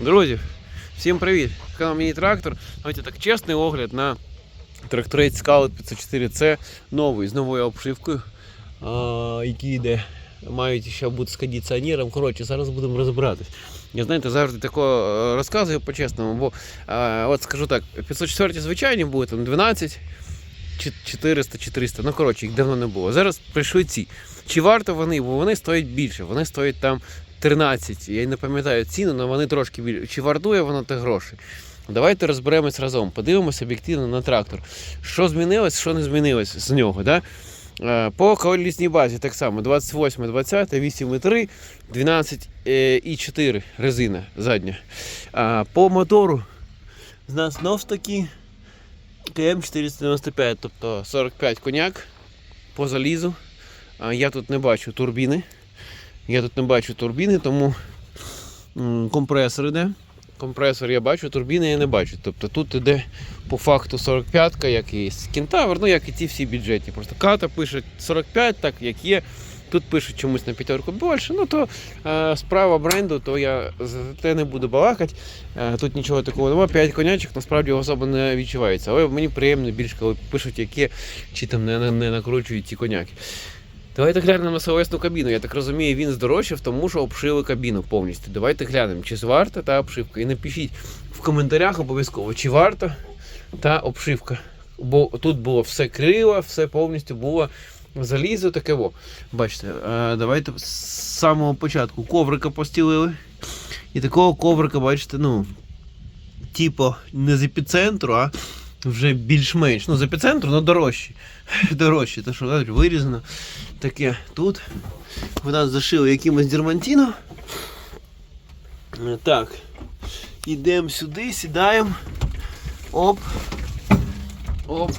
Друзі, всім привіт! Канал Міні Трактор. Давайте так чесний огляд на тракторець Scout 504C новий з новою обшивкою, а, який йде. Мають ще бути з кондиціонером. Коротше, зараз будемо розбиратись. Я знаєте, завжди тако е, розказую по-чесному, бо е, от скажу так, 504 звичайні були там 12, чи- 400, 400, ну коротше, їх давно не було. Зараз прийшли ці. Чи варто вони, бо вони стоять більше, вони стоять там 13. Я не пам'ятаю ціну, але вони трошки більше. Чи вартує воно тих грошей? Давайте розберемось разом, подивимося об'єктивно на трактор. Що змінилось, що не змінилось з нього. Да? Е, По колісній базі так само 28, 20, 8,3, 12 е, і 4 резина задня. По мотору з нас знов таки КМ 495, тобто 45 коняк по залізу. Я тут не бачу турбіни. Я тут не бачу турбіни, тому компресор іде. Компресор я бачу, турбіни я не бачу. Тобто тут іде по факту 45-ка, як і Кентавр, ну як і ті всі бюджетні. Просто ката пише 45, так як є. Тут пишуть чомусь на п'ятерку більше, ну то е, справа бренду, то я за те не буду балакати. Е, тут нічого такого немає. 5 конячок насправді особо не відчувається. Але мені приємно більше, коли пишуть, які чи там не, не, не накручують ці коняки. Давайте глянемо на словесну кабіну. Я так розумію, він здорожчав, тому що обшили кабіну повністю. Давайте глянемо, чи варта та обшивка. І напишіть в коментарях обов'язково, чи варта та обшивка. Бо тут було все криво, все повністю було залізо таке. Во. Бачите, е, давайте з самого початку коврика постілили. І такого коврика, бачите, ну, типу, не з епіцентру, а вже більш-менш. Ну, з епіцентру, але дорожчі. Дорожчі, то що вирізано таке тут. В нас зашили якимось дермантином. Е, Так. Йдемо сюди, сідаємо. Оп. Оп.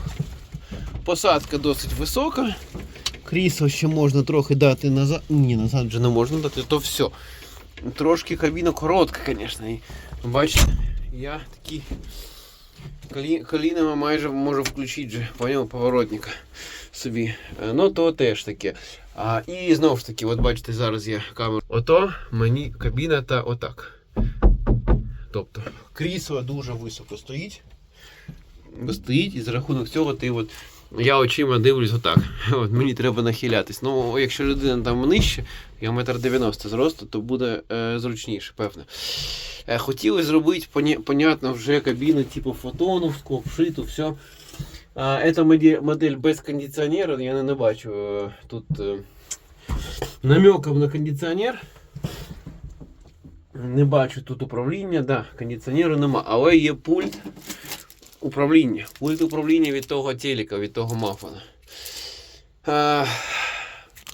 Посадка досить висока. Крісло ще можна трохи дати назад. Ні, назад вже не можна дати, то все. Трошки кабіна коротка, звісно. Бачите, я такий колі... колінами майже можу включити вже, поняв, поворотника собі. Е, Ну, то теж таке. А, і знову ж таки, от бачите, зараз є камера. Ото мені кабіна та отак. Тобто крісло дуже високо стоїть. Стоїть, і за рахунок цього ти от. Я очима дивлюсь отак. От мені треба нахилятись. Ну, якщо людина там нижче, я метр 90 зросту, то буде е, зручніше, певно. Е, хотіли зробити, поня- понятно, вже кабіну, типу фотоновську, обшиту, все. А, это модель, модель без кондиціонера, я не, не бачу е, тут е, намеків на кондиціонер. Не бачу тут управління, да, кондиціонеру нема, але є пульт управління. Пульт управління від того телека, від того мафона.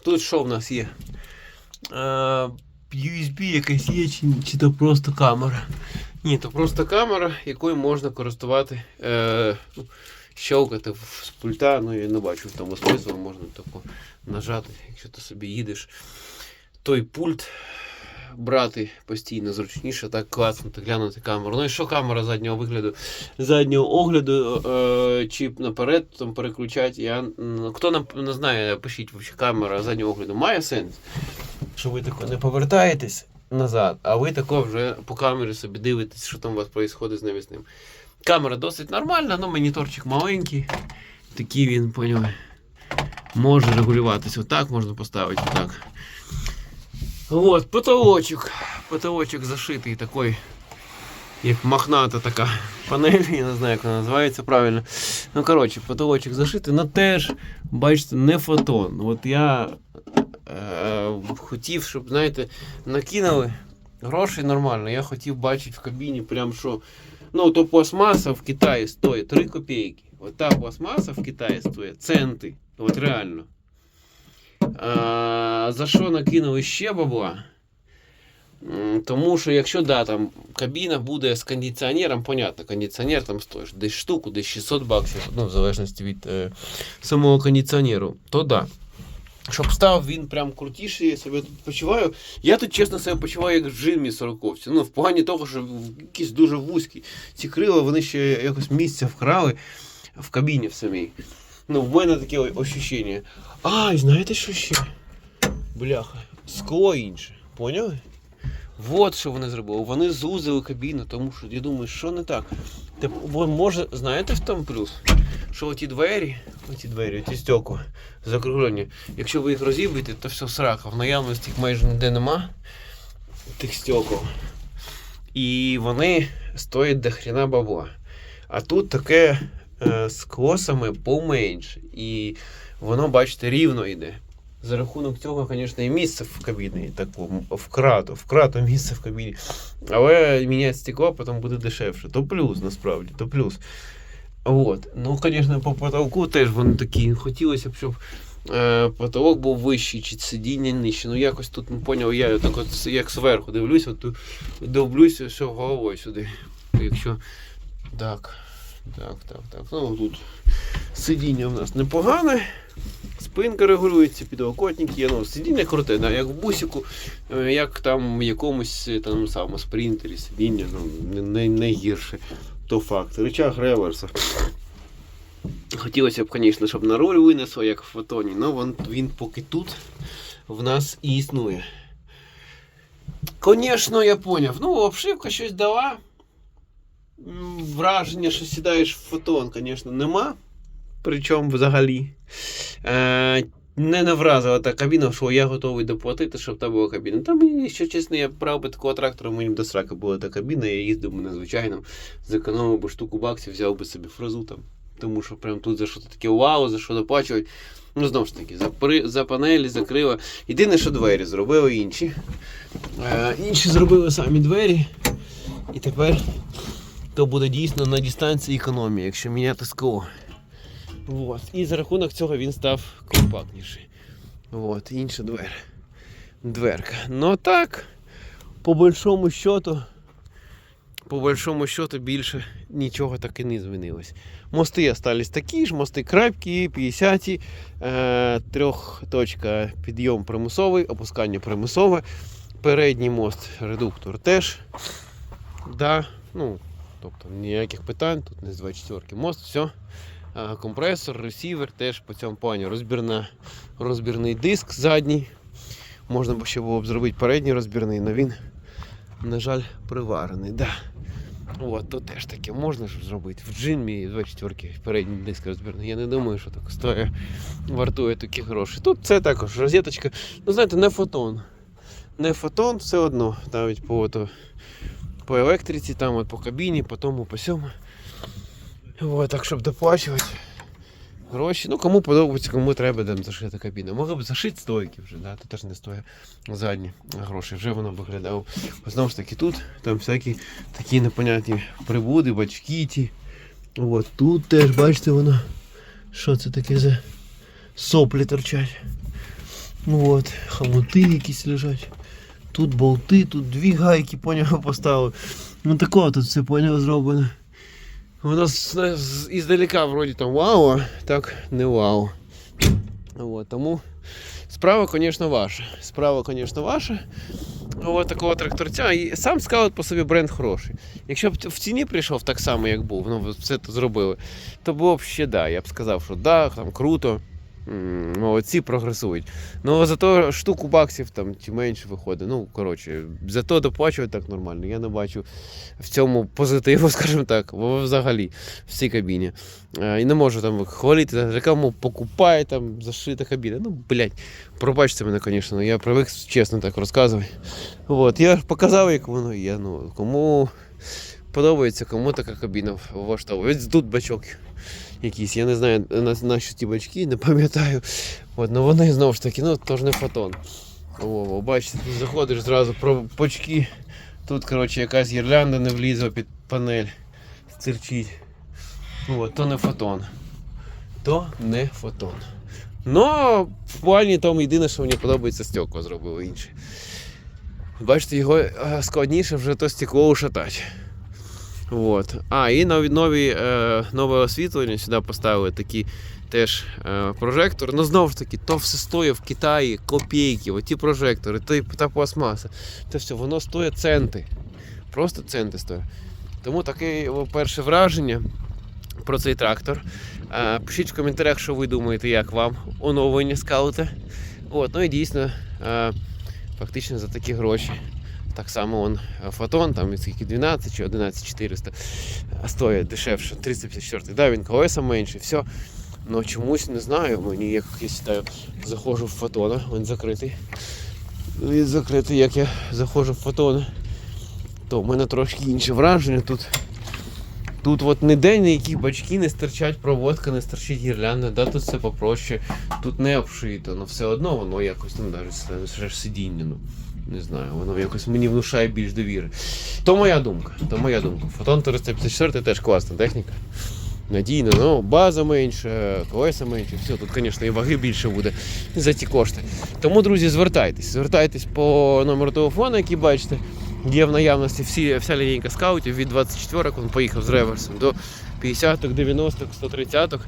Тут що в нас є? USB якась є, чи, чи то просто камера? Ні, то просто камера, якою можна користувати, е, ну, щелкати з пульта, ну я не бачу в тому смислу, можна тако нажати, якщо ти собі їдеш. Той пульт брати постійно зручніше, так класнути, глянути камеру. Ну і що камера заднього вигляду, заднього огляду, е, чи наперед там переключати. Я, хто не знає, пишіть, чи камера заднього огляду має сенс, що ви тако не повертаєтесь назад, а ви тако вже по камері собі дивитесь, що там у вас відбувається з навісним. Камера досить нормальна, але моніторчик маленький. Такий він, поняв, може регулюватися. Отак можна поставити, отак. Вот, потолочок. Потолочок зашитий такий, як мохната така панель, я не знаю, як вона називається правильно. Ну, коротше, потолочок зашитий, але теж, бачите, не фотон. От я е, хотів, щоб, знаєте, накинули грошей нормально. Я хотів бачити в кабіні, прям що. Ну, то пластмаса в Китаї стоїть 3 копійки. От та пластмаса в Китаї стоїть центи. От реально. А, за що накинули ще бабла? Тому що якщо да, там кабіна буде з кондиціонером, понятно, кондиціонер там стоїть десь штуку, десь 600 баксів, ну, в залежності від е, самого кондиціонеру, то да. Щоб став він прям крутіший, я себе тут почуваю. Я тут чесно себе почуваю як в джимі сороковці. Ну, в плані того, що якісь дуже вузькі. Ці крила вони ще якось місця вкрали в кабіні в самій. Ну, в мене таке ощущення. А, знаєте що ще? Бляха, скло інше. Поняли? от що вони зробили. Вони зузили кабіну, тому що я думаю, що не так. Бо може, знаєте в тому плюс? Що оті двері, оті двері, оті стекла закруглені, якщо ви їх розіб'єте, то все срака. В наявності їх майже ніде нема тих стекол. І вони стоять до хрена бабла. А тут таке з клосами поменше. І воно, бачите, рівно йде. За рахунок цього, звісно, і місце в кабіні такому вкрату, вкрату місце в кабіні. Але міняти стекло потім буде дешевше. То плюс, насправді, то плюс. От. Ну, звісно, по потолку теж вони такі. Хотілося б, щоб е, потолок був вищий, чи сидіння нижче. Ну якось тут не поняв, я так от як зверху дивлюсь, от дивлюся, що головою сюди. Якщо. Так. Так, так, так. Ну тут сидіння в нас непогане. Спинка регулюється, підлокотник є. Ну, сидіння круте, да, як в бусику, е, як там в якомусь е, там самому спринтері сидіння, ну, не, не, гірше. То факт. Рычаг реверса. Хотілося б, звісно, щоб на руль винесло, як в фотоні, але він поки тут в нас і існує. Звісно, я поняв. Ну, обшивка щось дала. Враження, що сідаєш в фотон, звісно, нема. Причому взагалі. Е, не навразила та кабіна, що я готовий доплатити, щоб та була кабіна. Та мені, що чесно, я брав би такого трактора, мені б до срака була та кабіна, я їздив надзвичайно, зекономив би штуку баксів, взяв би собі фразу там. Тому що прям тут за що таке вау, за що доплачувати. Ну, знову ж таки, за, при, за панелі, за крила. Єдине, що двері зробили інші. Е, інші зробили самі двері. І тепер то буде дійсно на дистанції економія, якщо міняти скло. Вот. І за рахунок цього він став компактніший. Вот. Інша двер. дверка. Ну так, по большому счету, по большому счету більше нічого так і не змінилось. Мости остались такі ж, мости крапкі, 50 е, трьох точка підйом примусовий, опускання примусове. Передній мост, редуктор теж. Да, ну, тобто ніяких питань, тут не з 24 мост, все. Компресор, ресівер теж по цьому плані розбірна, розбірний диск задній. Можна б ще було б зробити передній розбірний, але він, на жаль, приварений. Да. От, то теж таке можна ж зробити. В джинмі 24 передній диск розбірний. Я не думаю, що так стоїть, вартує такі гроші. Тут це також розеточка. Ну, знаєте, не фотон. Не фотон, все одно. Навіть по, ото, по електриці, там от по кабіні, по тому, по сьому. От, так, щоб доплачувати гроші. Ну, кому подобається, кому треба там зашити кабіну. Могли б зашити стойки вже, да? то теж не стоїть задні гроші. Вже воно виглядало. Знову ж таки, тут там всякі такі непонятні прибуди, бачки ті. От тут теж, бачите, воно. Що це таке за соплі торчать. От, хомути якісь лежать. Тут болти, тут дві гайки, поняв, поставили. Ну такого тут все поняв зроблено. Воно з, з, іздалека вроді там вау, а так не вау. От, тому справа, звісно, ваша. Справа, звісно, ваша. От такого тракторця. І сам скаут по собі бренд хороший. Якщо б в ціні прийшов так само, як був, ну все це зробили, то було б ще да. Я б сказав, що да, там круто. Молодці прогресують. Ну зато штуку баксів там чи менше виходить. Ну, коротше, зато доплачують так нормально. Я не бачу в цьому позитиву, скажімо так, взагалі в цій кабіні. Е, І не можу там хвалити, рекламу покупає там зашита кабіна. Ну, блядь, пробачте мене, звісно, я привик чесно так розказувати. От, я показав, як воно є. Ну, кому подобається, кому така кабіна влаштовує. Ось тут бачок якийсь. Я не знаю, на, на що ті бачки, не пам'ятаю. От, ну вони знову ж таки, ну то ж не фотон. О, о, бачите, тут заходиш зразу про бачки. Тут, коротше, якась гірлянда не влізла під панель. Стирчить. От, то не фотон. То не фотон. Ну, в плані тому єдине, що мені подобається, стекло зробили інше. Бачите, його складніше вже то стекло ушатати. Вот. А, і нові, нові, е, нове освітлення сюди поставили такі теж е, прожектор. Ну знову ж таки, то все стоїть в Китаї копійки, оті прожектори, то, та пластмаса. Це все, воно стоїть центи. Просто центи стоїть. Тому таке перше враження про цей трактор. Е, пишіть в коментарях, що ви думаєте, як вам оновлення скаута. От, ну і дійсно, е, фактично за такі гроші Так само он е, фотон, там скільки 12 чи 11400 а стоїть дешевше, 354. Да, він колеса менше, все. Ну чомусь не знаю, мені як я сідаю, заходжу в фотона, він закритий. Він закритий, як я заходжу в фотон, то в мене трошки інше враження тут. Тут от ніде ніякі бачки не стирчать, проводка, не стирчить гірлянда, да, тут все попроще, тут не обшито, але все одно воно якось, ну навіть сидіння, ну не знаю, воно якось мені внушає більш довіри. То моя думка, то моя думка. Фотон 454 теж класна техніка. Надійно, ну база менша, колеса менше, все, тут, звісно, і ваги більше буде за ті кошти. Тому, друзі, звертайтесь. Звертайтесь по номеру телефону, який бачите. Є в наявності всі, вся лінійка скаутів від 24-ок, він поїхав з реверсом до 50-х, 90-х, 130-х.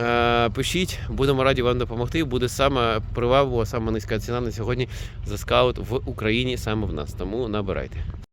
Е, Пишіть, будемо раді вам допомогти. Буде саме приваблива, саме низька ціна на сьогодні за скаут в Україні, саме в нас. Тому набирайте.